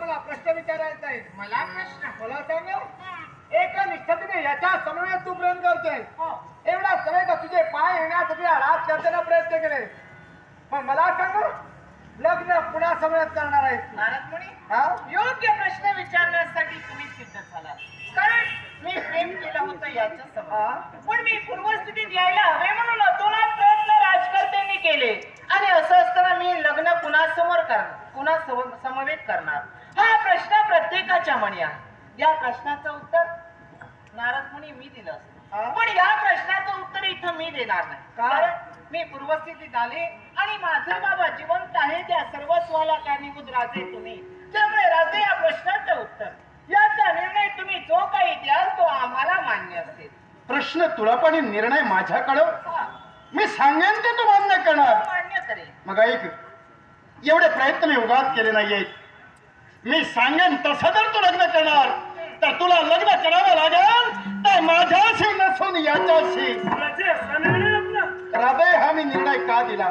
मला प्रश्न विचारायचा आहे. मला प्रश्न मला सांग. एका निष्ठतेने याच्या समन्वयात तू प्रेम करतोय. हो. एवढा समय का तुझे पाय येण्यासाठी राज करताना प्रयत्न केले. मग मला सांग लग्न पुन्हा समन्वयात करणार आहे मुनी हा? योग्य प्रश्न विचारण्यासाठी तुम्ही सिद्ध झाला कारण मी प्रेम केलं होतं याच्या हा. पण मी पूर्वस्थितीत यायला हवे म्हणून अतोनात प्रयत्न राजकर्त्यांनी केले. आणि असं असताना मी लग्न कुणासमोर करणार कुणा सम- समवेत करणार. हा प्रत्येकाच्या मनी आहे या प्रश्नाचं उत्तर नारद मुनी मी दिलं असतं. पण या प्रश्नाचं उत्तर इथं मी देणार नाही? कारण मी पूर्वस्थितीत आले आणि माझे बाबा जिवंत आहे त्या सर्वस्वाला कारणीभूत राजे तुम्ही. त्यामुळे राजे या प्रश्नाचं उत्तर. याचा निर्णय तुम्ही जो काही द्याल तो आम्हाला मान्य असेल. प्रश्न तुला पण निर्णय माझ्याकडं? मी सांगेन ते तू मान्य करणार. मान्य करेल मग ऐक एवढे प्रयत्न मी उगाच केले नाहीयेत. मी सांगेन तसं जर तू लग्न करणार तर तुला लग्न करावं लागेल तर माझ्याशी नसून याच्याशी. हृदय हा मी निर्णय का दिला?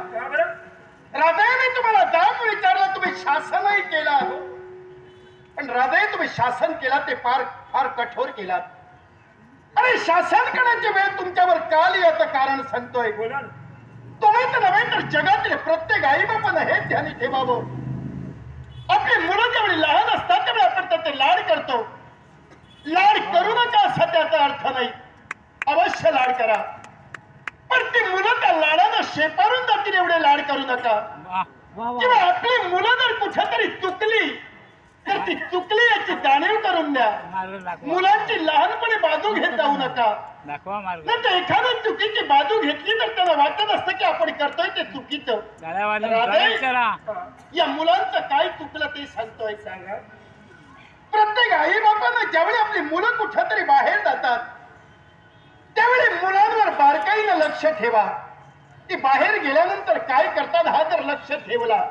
हृदय मी तुम्हाला दाम विचारलं तुम्ही शासनही केला पण हृदय तुम्ही शासन केला ते फार फार कठोर केलात. आणि शासन करण्याची वेळ तुमच्यावर काल याचं कारण सांगतोय? तुम्ही तर नव्हे तर जगातील प्रत्येक आई बापानं हे ध्यानी ठेवावं. आपली मुलं जेवढी लहान असतात तेवढे आपण त्याचे लाड करतो. लाड करू नका असा त्याचा अर्थ नाही. अवश्य लाड करा. पण ती मुलं त्या लाडानं शेपारून जातील एवढे लाड करू नका. किंवा आपली मुलं जर तर ती चुकली याची जाणीव करून द्या. मुलांची लहानपणी बाजू घेत जाऊ नका. नाही तर एखाद्या चुकीची बाजू घेतली तर त्याला वाटत असतं की आपण करतोय ते चुकीचं. या मुलांचं काय चुकलं ते सांगतोय सांगा. प्रत्येक आई बापानं ज्यावेळी आपली मुलं कुठेतरी बाहेर जातात त्यावेळी मुलांवर बारकाईनं लक्ष ठेवा. ती बाहेर गेल्यानंतर काय करतात हा जर लक्ष ठेवला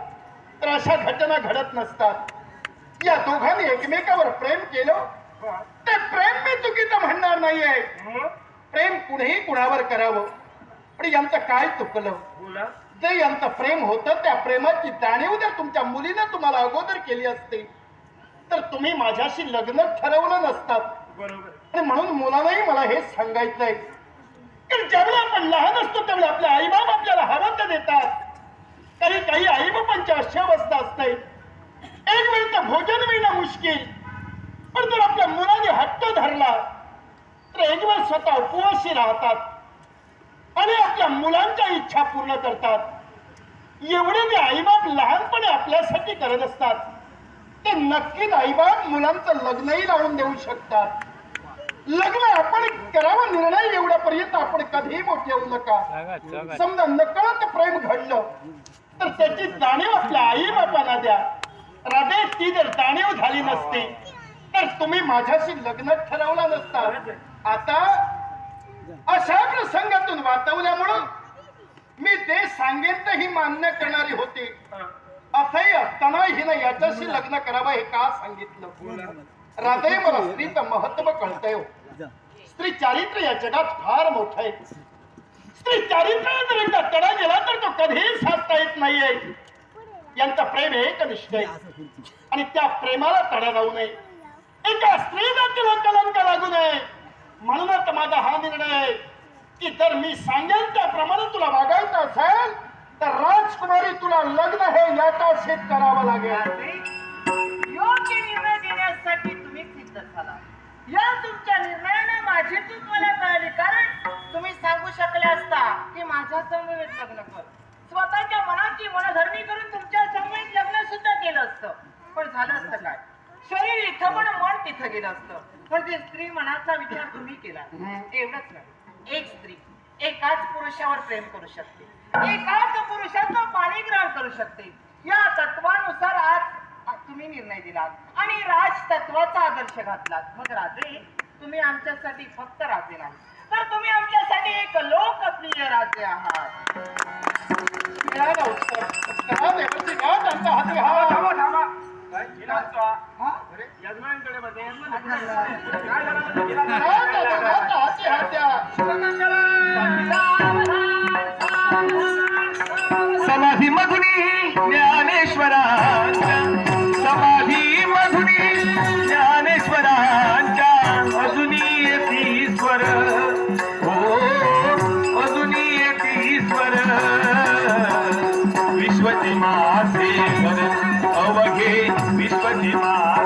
तर अशा घटना घडत नसतात. या दोघांनी एकमेकावर प्रेम केलं? ते प्रेम मी चुकीचं म्हणणार नाहीये. प्रेम कुणीही कुणावर करावं. पण यांचं काय चुकलं? जे यांचं प्रेम होतं त्या प्रेमाची जाणीव जर तुमच्या मुलीनं तुम्हाला अगोदर केली असती तर तुम्ही माझ्याशी लग्न ठरवलं नसतात. आणि म्हणून मुलालाही मला हेच सांगायचंय. कारण ज्यावेळी आपण लहान असतो त्यावेळी आपले आईबाप आपल्याला हवं देतात. काही काही आईबापांची अशी अवस्था असते. तर भोजन मिळणं मुश्किल. पण जर आपल्या मुलाने हट्ट धरला तर एक वेळ स्वतः उपवासी राहतात आणि आपल्या मुलांच्या इच्छा पूर्ण करतात. एवढे जे आईबाप लहानपणी आपल्यासाठी करत असतात ते नक्कीच आईबाप मुलांचं लग्नही लावून देऊ शकतात. लग्न आपण करावं निर्णय एवढ्यापर्यंत आपण कधीही मोठे होऊ नका समजा नकळत प्रेम घडलं तर त्याची जाणीव आपल्या आई बापाला द्या. हृदय ती जर जाणीव झाली नसती तर तुम्ही माझ्याशी लग्न ठरवलं नसता. आता अशा प्रसंगातून वाचवल्यामुळं मी ते सांगेन तर ही मान्य करणारी होती. असंही असताना हिनं याच्याशी लग्न करावं हे का सांगितलं? हृदय मला स्त्रीचं महत्त्व कळतंय हो. स्त्री चारित्र्य या जगात फार मोठं आहे. स्त्री चारित्र्य जर एकदा तडा गेला तर तो कधीही साधता येत नाहीये. यांचं प्रेम एकनिष्ठ आहे? आणि त्या प्रेमाला तडा जाऊ नये. एका स्त्रीला तिला कलंक लागू नये. म्हणूनच माझा हा निर्णय आहे की जर मी सांगेन त्याप्रमाणे तुला वागायचं असेल तर राजकुमारी तुला लग्न हे याचा शेत करावं लागेल. योग्य निर्णय देण्यासाठी तुम्ही सिद्ध झाला. या तुमच्या निर्णयाने माझी चूक मला कळली. कारण तुम्ही सांगू शकले असता की माझ्या समवेत लग्न कर. स्वतःच्या मनाची मनधरणी करून सुद्धा गेलं असतं. पण झालं असतं काय? शरीर इथं पण मन तिथं गेलं असतं. पण ते स्त्री मनाचा विचार तुम्ही केला. एवढंच नाही. एक स्त्री एकाच पुरुषावर प्रेम करू शकते. एकाच पुरुषाचं पाणी ग्रहण करू शकते. या तत्वानुसार आज तुम्ही निर्णय दिलात. आणि राज तत्वाचा आदर्श घातलात. मग राजे तुम्ही आमच्यासाठी फक्त राजे नाही तर तुम्ही आमच्यासाठी एक लोकप्रिय राजे आहात. ಯಜಮಾನ್ ಕಡೆ ಬರ್ತೀನಿ माझे घर अवघे विश्वची मा